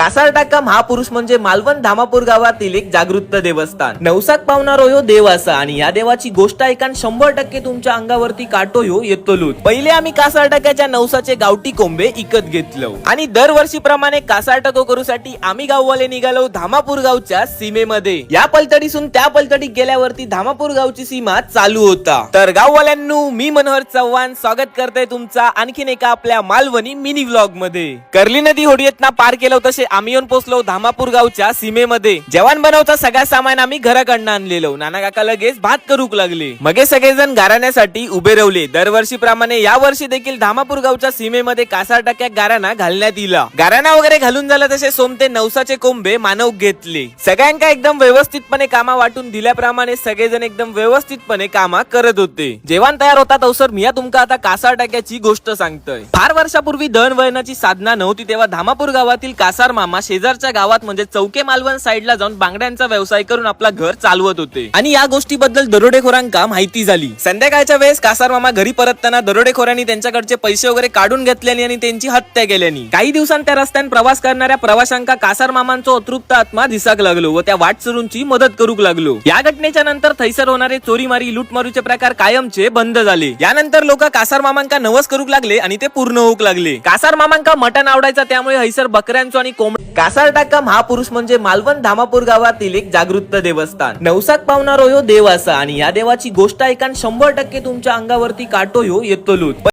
कासार महापुरुष म्हणजे मालवण धामापूर गावातील एक जागृत देवस्थान. नवसाक पावणारो यो देव असा आणि या देवाची गोष्ट ऐकान शंभर टक्के तुमच्या अंगावरती काटो यो येतो पहिले आम्ही कासारटाक्याच्या नवसाचे गावठी कोंबे इकत घेतलो. आणि दरवर्षी प्रमाणे कासारटाको करूसाठी आम्ही गाववाले निघालो धामापूर गावच्या सीमेमध्ये. या पलतडीसून त्या पलतडीत गेल्यावरती धामापूर गावची सीमा चालू होता. तर गाववाल्यांनो मी मनोहर चव्हाण स्वागत करतोय तुमचा आणखीन एका आपल्या मालवणी मिनी व्लॉगमध्ये कर्ली नदी होडियतना पार केलं तसे आम्ही येऊन पोहोचलो धामापूर गावच्या सीमेमध्ये. जेवण बनवता सगळा सामान आम्ही घराकडनं आणलेलो. नाना काका लगेच भात करूक लागले. मगे सगळेजण गाराण्यासाठी उभे रवले. दरवर्षी प्रमाणे या वर्षी देखील धामापूर गावच्या सीमेमध्ये कासार टाक्या गाराणा घालण्यात इला. गाराणा वगैरे घालून झाला तसे सोमते नवसाचे कोंबे मानव घेतले. सगळ्यांका एकदम व्यवस्थितपणे कामा वाटून दिल्याप्रमाणे सगळेजण एकदम व्यवस्थितपणे कामा करत होते. जेवण तयार होता तवसर मी तुमका आता कासार टाक्याची गोष्ट सांगतोय. फार वर्षापूर्वी दळणवळणाची साधना नव्हती तेव्हा धामापूर गावातील कासार मामा. शेजारच्या गावात म्हणजे चौके मालवण साईडला जाऊन बांगड्यांचा व्यवसाय करून आपला घर चालवत होते. आणि या गोष्टीबद्दल दरोडेखोरांका माहिती झाली. संध्याकाळच्या वेळेस कासार मामा घरी परतताना दरोडेखोरांनी त्यांच्याकडचे पैसे वगैरे काढून घेतल्यानी आणि त्यांची हत्या केल्यानी. काही दिवसांत त्या प्रवास करणाऱ्या प्रवाशांका कासार मामांचा अतृप्त आत्मा दिसाक लागलो व त्या वाटसरूंची मदत करूक लागलो. या घटनेच्या नंतर थैसर होणारे चोरीमारी लूटमारूचे प्रकार कायमचे बंद झाले. यानंतर लोक कासार मामांका नवस करूक लागले आणि ते पूर्ण होऊक लागले. कासार मामांका मटण आवडायचा त्यामुळे हैसर बकऱ्यांचो आणि कोंबडी. कासार टाका महापुरुष म्हणजे मालवण धामापूर गावातील एक जागृत देवस्थान. नवसाक पावणारो यो देव असा आणि या देवाची गोष्ट ऐकान शंभर टक्के तुमच्या अंगावरती काटो यो येतलो